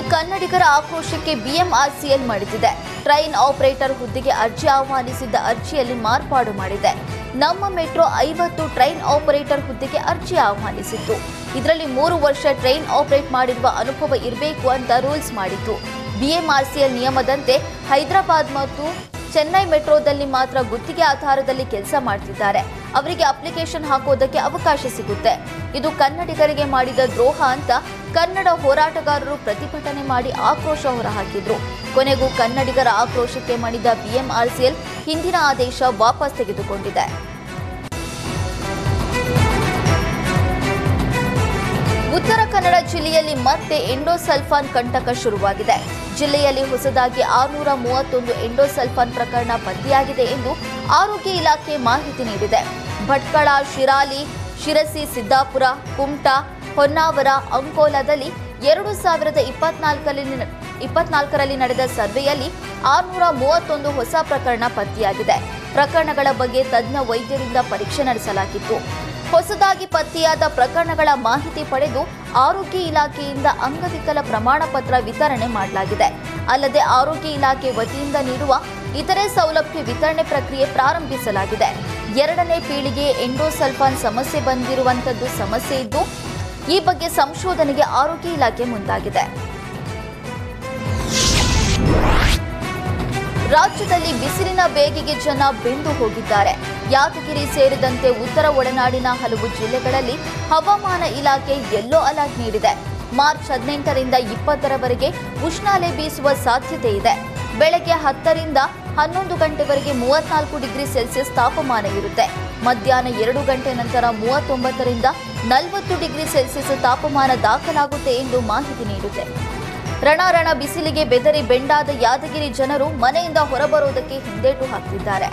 ಕನ್ನಡಿಗರ ಆಕ್ರೋಶಕ್ಕೆ BMRCL ಮಾಡಿದಿದೆ. Train operator ಹುದ್ದೆಗೆ ಅರ್ಜಿ ಆಹ್ವಾನಿಸಿದ್ದ ಅರ್ಜಿಯಲ್ಲಿ ಮಾರ್ಪಾಡು ಮಾಡಿದೆ. ನಮ್ಮ ಮೆಟ್ರೋ ಐವತ್ತು ಟ್ರೈನ್ ಆಪರೇಟರ್ ಹುದ್ದೆಗೆ ಅರ್ಜಿ ಆಹ್ವಾನಿಸಿತ್ತು. ಇದರಲ್ಲಿ ಮೂರು ವರ್ಷ ಟ್ರೈನ್ ಆಪರೇಟ್ ಮಾಡಿರುವ ಅನುಭವ ಇರಬೇಕು ಅಂತ ರೂಲ್ಸ್ ಮಾಡಿತ್ತು. ಬಿಎಂಆರ್ಸಿಎಲ್ ನಿಯಮದಂತೆ ಹೈದರಾಬಾದ್ ಮತ್ತು ಚೆನ್ನೈ ಮೆಟ್ರೋದಲ್ಲಿ ಮಾತ್ರ ಗುತ್ತಿಗೆ ಆಧಾರದಲ್ಲಿ ಕೆಲಸ ಮಾಡ್ತಿದ್ದಾರೆ. ಅವರಿಗೆ ಅಪ್ಲಿಕೇಶನ್ ಹಾಕೋದಕ್ಕೆ ಅವಕಾಶ ಸಿಗುತ್ತೆ. ಇದು ಕನ್ನಡಿಗರಿಗೆ ಮಾಡಿದ ದ್ರೋಹ ಅಂತ ಕನ್ನಡ ಹೋರಾಟಗಾರರು ಪ್ರತಿಭಟನೆ ಮಾಡಿ ಆಕ್ರೋಶ ಹೊರಹಾಕಿದ್ರು. ಕೊನೆಗೂ ಕನ್ನಡಿಗರ ಆಕ್ರೋಶಕ್ಕೆ ಮಣಿದ ಬಿಎಂಆರ್ಸಿಎಲ್ ಹಿಂದಿನ ಆದೇಶ ವಾಪಸ್ ತೆಗೆದುಕೊಂಡಿದೆ. ಉತ್ತರ ಕನ್ನಡ ಜಿಲ್ಲೆಯಲ್ಲಿ ಮತ್ತೆ ಎಂಡೋಸಲ್ಫಾನ್ ಕಂಟಕ ಶುರುವಾಗಿದೆ. ಜಿಲ್ಲೆಯಲ್ಲಿ ಹೊಸದಾಗಿ ಆರುನೂರ ಮೂವತ್ತೊಂದು ಎಂಡೋಸಲ್ಫಾನ್ ಪ್ರಕರಣ ಪತ್ತೆಯಾಗಿದೆ ಎಂದು ಆರೋಗ್ಯ ಇಲಾಖೆ ಮಾಹಿತಿ ನೀಡಿದೆ. ಭಟ್ಕಳ, ಶಿರಾಲಿ, ಶಿರಸಿ, ಸಿದ್ದಾಪುರ, ಕುಮಟಾ, ಹೊನ್ನಾವರ, ಅಂಕೋಲಾದಲ್ಲಿ ಎರಡು ಸಾವಿರದ ಇಪ್ಪತ್ನಾಲ್ಕರಲ್ಲಿ ಇಪ್ಪತ್ನಾಲ್ಕರಲ್ಲಿ ನಡೆದ ಸರ್ವೆಯಲ್ಲಿ ಆರುನೂರ ಮೂವತ್ತೊಂದು ಹೊಸ ಪ್ರಕರಣ ಪತ್ತೆಯಾಗಿದೆ. ಪ್ರಕರಣಗಳ ಬಗ್ಗೆ ತಜ್ಞ ವೈದ್ಯರಿಂದ ಪರೀಕ್ಷೆ ನಡೆಸಲಾಗಿತ್ತು. ಹೊಸದಾಗಿ ಪತ್ತೆಯಾದ ಪ್ರಕರಣಗಳ ಮಾಹಿತಿ ಪಡೆದು ಆರೋಗ್ಯ ಇಲಾಖೆಯಿಂದ ಅಂಗವಿಕಲ ಪ್ರಮಾಣ ಪತ್ರ ವಿತರಣೆ ಮಾಡಲಾಗಿದೆ. ಅಲ್ಲದೆ ಆರೋಗ್ಯ ಇಲಾಖೆ ವತಿಯಿಂದ ನೀಡುವ ಇತರೆ ಸೌಲಭ್ಯ ವಿತರಣೆ ಪ್ರಕ್ರಿಯೆ ಪ್ರಾರಂಭಿಸಲಾಗಿದೆ. ಎರಡನೇ ಪೀಳಿಗೆ ಎಂಡೋಸಲ್ಫಾನ್ ಸಮಸ್ಯೆ ಬಂದಿರುವಂತದ್ದು ಸಮಸ್ಯೆ ಇದ್ದು, ಈ ಬಗ್ಗೆ ಸಂಶೋಧನೆಗೆ ಆರೋಗ್ಯ ಇಲಾಖೆ ಮುಂದಾಗಿದೆ. ರಾಜ್ಯದಲ್ಲಿ ಬಿಸಿಲಿನ ಬೇಗೆಗೆ ಜನ ಬೆಂದು ಹೋಗಿದ್ದಾರೆ. ಯಾದಗಿರಿ ಸೇರಿದಂತೆ ಉತ್ತರ ಒಳನಾಡಿನ ಹಲವು ಜಿಲ್ಲೆಗಳಲ್ಲಿ ಹವಾಮಾನ ಇಲಾಖೆ ಯೆಲ್ಲೋ ಅಲರ್ಟ್ ನೀಡಿದೆ. ಮಾರ್ಚ್ ಹದಿನೆಂಟರಿಂದ ಇಪ್ಪತ್ತರವರೆಗೆ ಉಷ್ಣಾಲೆ ಬೀಸುವ ಸಾಧ್ಯತೆ ಇದೆ. ಬೆಳಗ್ಗೆ ಹತ್ತರಿಂದ ಹನ್ನೊಂದು ಗಂಟೆವರೆಗೆ ಮೂವತ್ನಾಲ್ಕು ಡಿಗ್ರಿ ಸೆಲ್ಸಿಯಸ್ ತಾಪಮಾನ ಇರುತ್ತೆ. ಮಧ್ಯಾಹ್ನ ಎರಡು ಗಂಟೆ ನಂತರ ಮೂವತ್ತೊಂಬತ್ತರಿಂದ ನಲವತ್ತು ಡಿಗ್ರಿ ಸೆಲ್ಸಿಯಸ್ ತಾಪಮಾನ ದಾಖಲಾಗುತ್ತೆ ಎಂದು ಮಾಹಿತಿ ನೀಡಿದೆ. ರಣರಣ ಬಿಸಿಲಿಗೆ ಬೆದರಿ ಬೆಂಡಾದ ಯಾದಗಿರಿ ಜನರು ಮನೆಯಿಂದ ಹೊರಬರುವುದಕ್ಕೆ ಹಿಂದೇಟು ಹಾಕ್ತಿದ್ದಾರೆ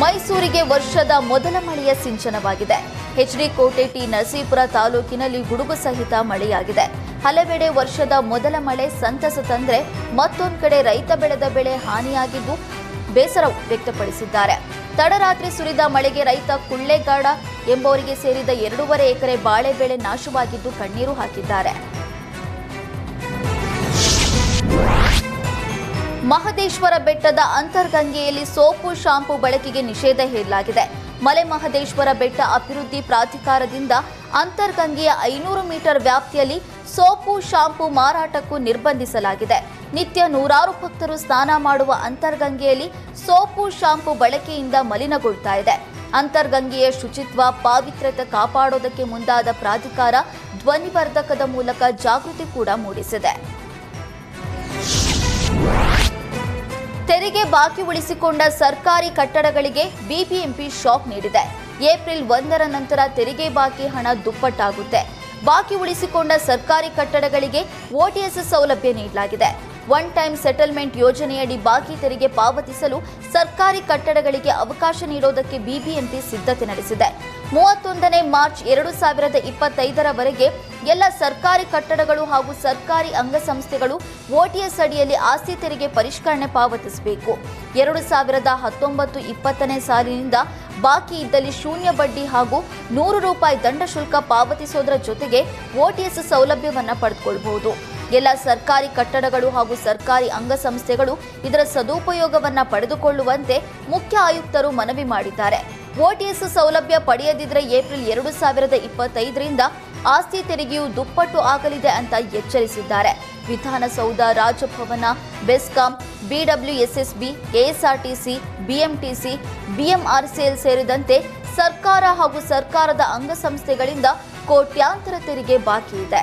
ಮೈಸೂರಿಗೆ ವರ್ಷದ ಮೊದಲ ಮಳೆಯ ಸಿಂಚನವಾಗಿದೆ. ಹೆಚ್ಡಿ ಕೋಟೆ ಟಿ ನರಸೀಪುರ ತಾಲೂಕಿನಲ್ಲಿ ಗುಡುಗು ಸಹಿತ ಮಳೆಯಾಗಿದೆ. ಹಲವೆಡೆ ವರ್ಷದ ಮೊದಲ ಮಳೆ ಸಂತಸ ತಂದ್ರೆ ಮತ್ತೊಂದು ಕಡೆ ರೈತ ಬೆಳೆದ ಬೆಳೆ ಹಾನಿಯಾಗಿದ್ದು ಬೇಸರ ವ್ಯಕ್ತಪಡಿಸಿದ್ದಾರೆ. ತಡರಾತ್ರಿ ಸುರಿದ ಮಳೆಗೆ ರೈತ ಕುಳ್ಳೆಗಾಡ ಎಂಬುವರಿಗೆ ಸೇರಿದ ಎರಡೂವರೆ ಎಕರೆ ಬಾಳೆ ಬೆಳೆ ನಾಶವಾಗಿದ್ದು ಕಣ್ಣೀರು ಹಾಕಿದ್ದಾರೆ. ಮಹದೇಶ್ವರ ಬೆಟ್ಟದ ಅಂತರ್ಗಂಗೆಯಲ್ಲಿ ಸೋಪು ಶಾಂಪು ಬಳಕೆಗೆ ನಿಷೇಧ ಹೇರಲಾಗಿದೆ. ಮಲೆ ಮಹದೇಶ್ವರ ಬೆಟ್ಟ ಅಭಿವೃದ್ಧಿ ಪ್ರಾಧಿಕಾರದಿಂದ ಅಂತರ್ಗಂಗೆಯ ಐನೂರು ಮೀಟರ್ ವ್ಯಾಪ್ತಿಯಲ್ಲಿ ಸೋಪು, ಶಾಂಪು ಮಾರಾಟಕ್ಕೂ ನಿರ್ಬಂಧಿಸಲಾಗಿದೆ. ನಿತ್ಯ ನೂರಾರು ಭಕ್ತರು ಸ್ನಾನ ಮಾಡುವ ಅಂತರ್ಗಂಗೆಯಲ್ಲಿ ಸೋಪು, ಶಾಂಪು ಬಳಕೆಯಿಂದ ಮಲಿನಗೊಳ್ತಾ ಇದೆ. ಅಂತರ್ಗಂಗೆಯ ಶುಚಿತ್ವ, ಪಾವಿತ್ರ್ಯತೆ ಕಾಪಾಡೋದಕ್ಕೆ ಮುಂದಾದ ಪ್ರಾಧಿಕಾರ ಧ್ವನಿವರ್ಧಕದ ಮೂಲಕ ಜಾಗೃತಿ ಕೂಡ ಮೂಡಿಸಿದೆ. ತೆರಿಗೆ ಬಾಕಿ ಉಳಿಸಿಕೊಂಡ ಸರ್ಕಾರಿ ಕಟ್ಟಡಗಳಿಗೆ ಬಿಬಿಎಂಪಿ ಶಾಕ್ ನೀಡಿದೆ. ಏಪ್ರಿಲ್ ಒಂದರ ನಂತರ ತೆರಿಗೆ ಬಾಕಿ ಹಣ ದುಪ್ಪಟ್ಟಾಗುತ್ತೆ. ಬಾಕಿ ಉಳಿಸಿಕೊಂಡ ಸರ್ಕಾರಿ ಕಟ್ಟಡಗಳಿಗೆ ಓಟಿಎಸ್ ಸೌಲಭ್ಯ ನೀಡಲಾಗಿದೆ. ಒನ್ ಟೈಮ್ ಸೆಟಲ್ಮೆಂಟ್ ಯೋಜನೆಯಡಿ ಬಾಕಿ ತೆರಿಗೆ ಪಾವತಿಸಲು ಸರ್ಕಾರಿ ಕಟ್ಟಡಗಳಿಗೆ ಅವಕಾಶ ನೀಡೋದಕ್ಕೆ ಬಿಬಿಎಂಪಿ ಸಿದ್ಧತೆ ನಡೆಸಿದೆ. ಮೂವತ್ತೊಂದನೇ ಮಾರ್ಚ್ ಎರಡು ಸಾವಿರದ ಇಪ್ಪತ್ತೈದರವರೆಗೆ ಎಲ್ಲ ಸರ್ಕಾರಿ ಕಟ್ಟಡಗಳು ಹಾಗೂ ಸರ್ಕಾರಿ ಅಂಗಸಂಸ್ಥೆಗಳು ಓಟಿಎಸ್ ಅಡಿಯಲ್ಲಿ ಆಸ್ತಿ ತೆರಿಗೆ ಪರಿಷ್ಕರಣೆ ಪಾವತಿಸಬೇಕು. ಎರಡು ಸಾವಿರದ ಹತ್ತೊಂಬತ್ತು ಇಪ್ಪತ್ತನೇ ಸಾಲಿನಿಂದ ಬಾಕಿ ಇದ್ದಲ್ಲಿ ಶೂನ್ಯ ಬಡ್ಡಿ ಹಾಗೂ ನೂರು ರೂಪಾಯಿ ದಂಡ ಶುಲ್ಕ ಪಾವತಿಸೋದರ ಜೊತೆಗೆ ಓಟಿಎಸ್ ಸೌಲಭ್ಯವನ್ನು ಪಡೆದುಕೊಳ್ಳಬಹುದು ಎಲ್ಲ ಸರ್ಕಾರಿ ಕಟ್ಟಡಗಳು ಹಾಗೂ ಸರ್ಕಾರಿ ಅಂಗಸಂಸ್ಥೆಗಳು ಇದರ ಸದುಪಯೋಗವನ್ನ ಪಡೆದುಕೊಳ್ಳುವಂತೆ ಮುಖ್ಯ ಆಯುಕ್ತರು ಮನವಿ ಮಾಡಿದ್ದಾರೆ. ಓಟಿಎಸ್ ಸೌಲಭ್ಯ ಪಡೆಯದಿದ್ರೆ ಏಪ್ರಿಲ್ ಎರಡು ಸಾವಿರದ ಇಪ್ಪತ್ತೈದರಿಂದ ಆಸ್ತಿ ತೆರಿಗೆಯು ದುಪ್ಪಟ್ಟು ಆಗಲಿದೆ ಅಂತ ಎಚ್ಚರಿಸಿದ್ದಾರೆ. Vidhana Soudha, Raj Bhavan, BESCOM BWSSB KSRTC BMTC BMRCL ಸೇರಿದಂತೆ ಸರ್ಕಾರ ಹಾಗೂ ಸರ್ಕಾರದ ಅಂಗಸಂಸ್ಥೆಗಳಿಂದ ಕೋಟ್ಯಾಂತರ ತೆರಿಗೆ ಬಾಕಿ ಇದೆ.